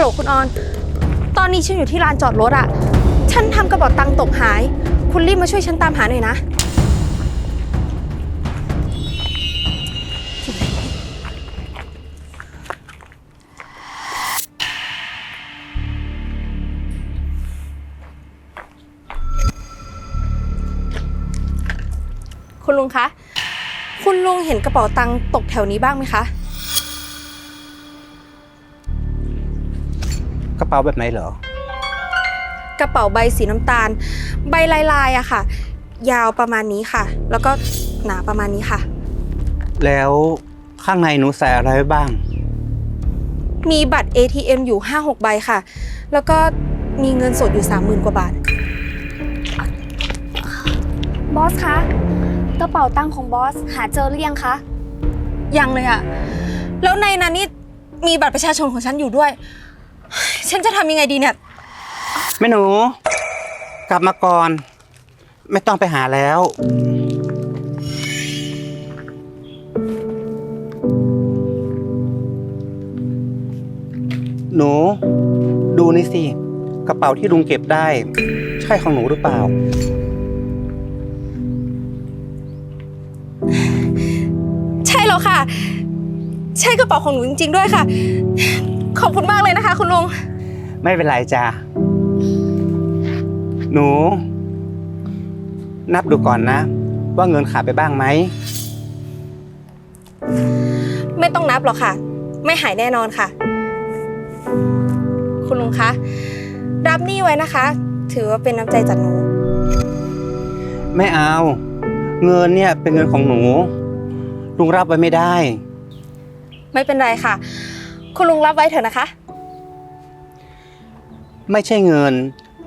ลโหลคุณออน ตอนนี้ฉันอยู่ที่ลานจอดรถอะฉันทำกระเป๋าตังค์ตกหาย คุณรีบมาช่วยฉันตามหาหน่อยนะ คุณลุงคะ คุณลุงเห็นกระเป๋าตังค์ตกแถวนี้บ้างไหมคะ กระเป๋าแบบไหนเหรอ กระเป๋าใบสีน้ำตาล ใบลายลายๆอะค่ะ ยาวประมาณนี้ค่ะ แล้วก็หนาประมาณนี้ค่ะ แล้วข้างในหนูใส่อะไรไว้บ้าง มีบัตร ATM อยู่ 5-6 ใบค่ะ แล้วก็มีเงินสดอยู่ 30,000 กว่าบาท บอสคะ กระเป๋าตังค์ของบอสหาเจอหรือยังคะ ยังเลยอะแล้วในนั้นนี่มีบัตรประชาชนของฉันอยู่ด้วย ฉันจะทำยังไงดีเนี่ย แม่หนู กลับมาก่อน ไม่ต้องไปหาแล้ว หนู ดูนี่สิ กระเป๋าที่ลุงเก็บได้ ใช่ของหนูหรือเปล่า ใช่แล้วค่ะ ใช่กระเป๋าของหนูจริง ๆ ด้วยค่ะ ขอบคุณมากเลยนะคะ คุณลุง ไม่เป็นไรจ้ะหนู นับดูก่อนนะ ว่าเงินขาดไปบ้างไหม ไม่ต้องนับหรอกค่ะ ไม่หายแน่นอนค่ะ คุณลุงคะ รับหนี้ไว้นะคะ ถือว่าเป็นน้ำใจจากหนู ไม่เอา เงินเนี่ยเป็นเงินของหนู ลุงรับไว้ไม่ได้ ไม่เป็นไรค่ะ คุณลุงรับไว้เถอะนะคะ ไม่ใช่เงิน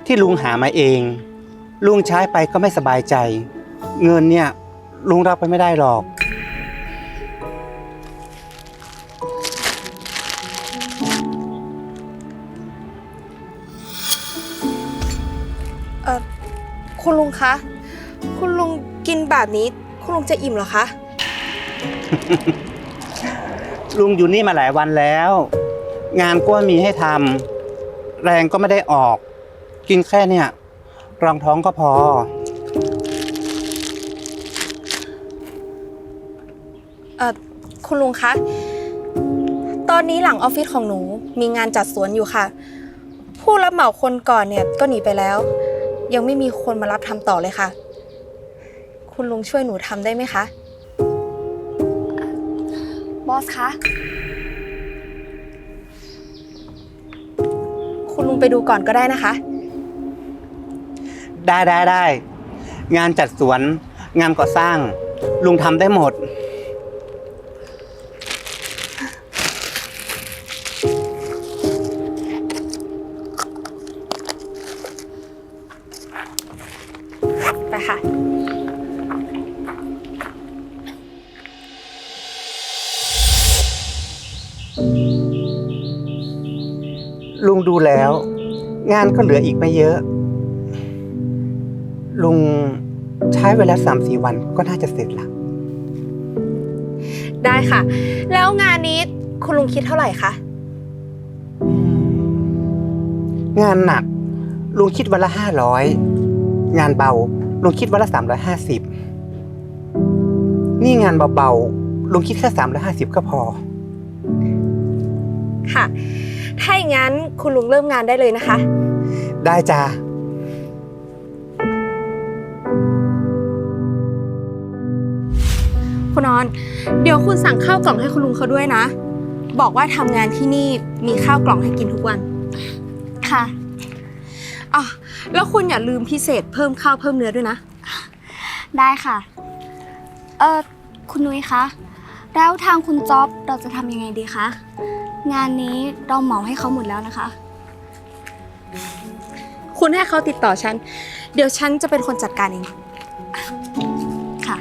ที่ลุงหามาเอง ลุงใช้ไปก็ไม่สบายใจ เงินเนี่ยลุงรับไปไม่ได้หรอก เออคุณลุงคะ คุณลุงกินแบบนี้ คุณลุงจะอิ่มเหรอคะ ลุงอยู่นี่มาหลายวันแล้ว งานก็ไม่มีให้ทำแรงก็ไม่ได้ออก กินแค่เนี่ยรองท้องก็พอ เอ่อคุณลุงคะ ตอนนี้หลังออฟฟิศของหนูมีงานจัดสวนอยู่ค่ะ ผู้รับเหมาคนก่อนเนี่ยก็หนีไปแล้ว ยังไม่มีคนมารับทำต่อเลยค่ะ คุณลุงช่วยหนูทำได้ไหมคะ อสคะ คุณลุงไปดูก่อนก็ได้นะคะ ได้ได้ได้ งานจัดสวน งานก่อสร้าง ลุงทำได้หมด ไปค่ะ ดูแล้ว งานก็เหลืออีกไม่เยอะ ลุงใช้เวลาสามสี่วันก็น่าจะเสร็จละได้ค่ะ แล้วงานนี้คุณลุงคิดเท่าไหร่คะ งานหนัก ลุงคิดวันละห้าร้อยงานเบา ลุงคิดวันละสามร้อยห้าสิบนี่งานเบาๆลุงคิดแค่สามร้อยห้าสิบก็พอ ค่ะ ถ้าอย่างนั้นคุณลุงเริ่มงานได้เลยนะคะ ได้จ้าคุณนอน เดี๋ยวคุณสั่งข้าวกล่องให้คุณลุงเขาด้วยนะ บอกว่าทำงานที่นี่มีข้าวกล่องให้กินทุกวัน ค่ะอ๋อแล้วคุณอย่าลืมพิเศษเพิ่มข้าวเพิ่มเนื้อด้วยนะ ได้ค่ะ เออคุณนุ้ยคะ แล้วทางคุณจ๊อบเราจะทำยังไงดีคะ งานนี้เราเหมาให้เขาหมดแล้วนะคะ คุณให้เขาติดต่อฉัน เดี๋ยวฉันจะเป็นคนจัดการเอง ค่ะ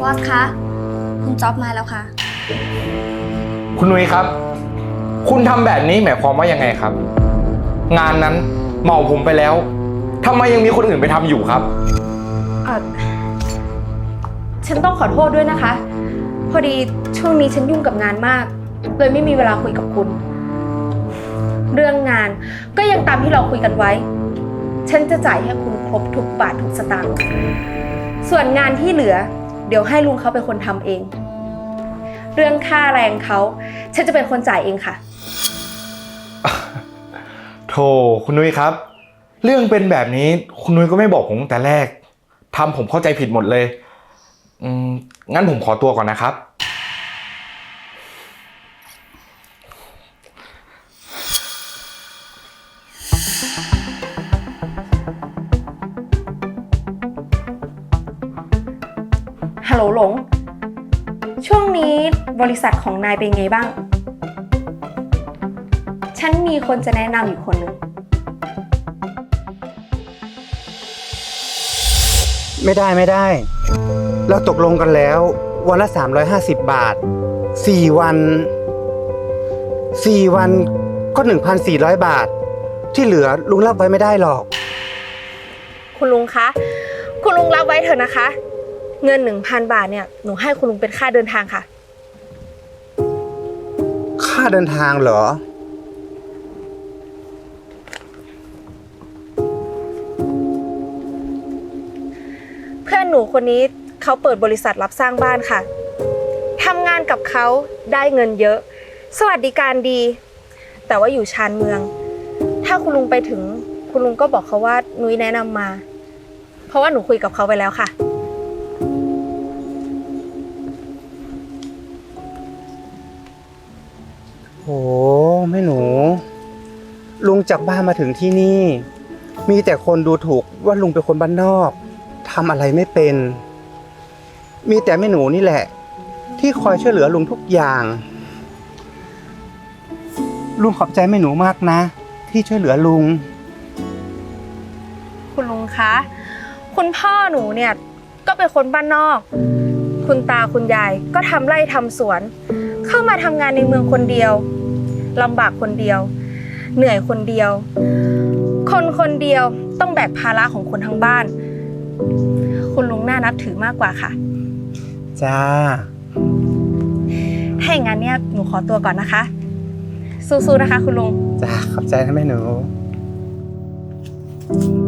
บอสคะ คุณจ๊อบมาแล้วค่ะ คุณนุ้ยครับ คุณทำแบบนี้หมายความว่ายังไงครับ งานนั้นเหมาผมไปแล้ว ทำไมยังมีคนอื่นไปทำอยู่ครับ เอ่อฉันต้องขอโทษด้วยนะคะ พอดีช่วงนี้ฉันยุ่งกับงานมาก เลยไม่มีเวลาคุยกับคุณ เรื่องงานก็ยังตามที่เราคุยกันไว้ ฉันจะจ่ายให้คุณครบทุกบาททุกสตางค์ส่วนงานที่เหลือ เดี๋ยวให้ลุงเขาเป็นคนทำเอง เรื่องค่าแรงเขา ฉันจะเป็นคนจ่ายเองค่ะโธ่คุณนุ้ยครับ เรื่องเป็นแบบนี้คุณนุ้ยก็ไม่บอกผมตั้งแต่แรกทำผมเข้าใจผิดหมดเลย อืมงั้นผมขอตัวก่อนนะครับ ฮัลโหลหลง ช่วงนี้บริษัทของนายเป็นไงบ้าง ฉันมีคนจะแนะนำอยู่คนหนึ่ง ไม่ได้ไม่ได้ เราตกลงกันแล้ว วันละ 350 บาท 4 วัน 4 วันก็ 1,400 บาท ที่เหลือลุงรับไว้ไม่ได้หรอก คุณลุงคะ คุณลุงรับไว้เถอะนะคะ เงิน 1,000 บาทเนี่ย หนูให้คุณลุงเป็นค่าเดินทางค่ะ ค่าเดินทางเหรอ อนหนูคนนี้เขาเปิดบริษัทรับสร้างบ้านค่ะทำงานกับเขาได้เงินเยอะ สวัสดิการดี แต่ว่าอยู่ชานเมือง ถ้าคุณลุงไปถึงคุณลุงก็บอกเขาว่านุ้ยแนะนำมา เพราะว่าหนูคุยกับเขาไปแล้วค่ะ โหแม่หนู ลุงจากบ้านมาถึงที่นี่ มีแต่คนดูถูกว่าลุงเป็นคนบ้านนอกำอะไรไม่เป็น มีแต่แม่หนูนี่แหละ ที่คอยช่วยเหลือลุงทุกอย่าง ลุงขอบใจแม่หนูมากนะ ที่ช่วยเหลือลุง คุณลุงคะ คุณพ่อหนูเนี่ยก็เป็นคนบ้านนอก คุณตาคุณยายก็ทำไร่ทำสวน เข้ามาทำงานในเมืองคนเดียวลำบากคนเดียว เหนื่อยคนเดียว คนคนเดียวต้องแบกภาระของคนทั้งบ้าน คุณลุงน่านับถือมากกว่าค่ะ จ้า ถ้าอย่างนั้นเนี่ยหนูขอตัวก่อนนะคะ สู้ๆนะคะ คุณลุง จ้า ขอบใจนะแม่หนูค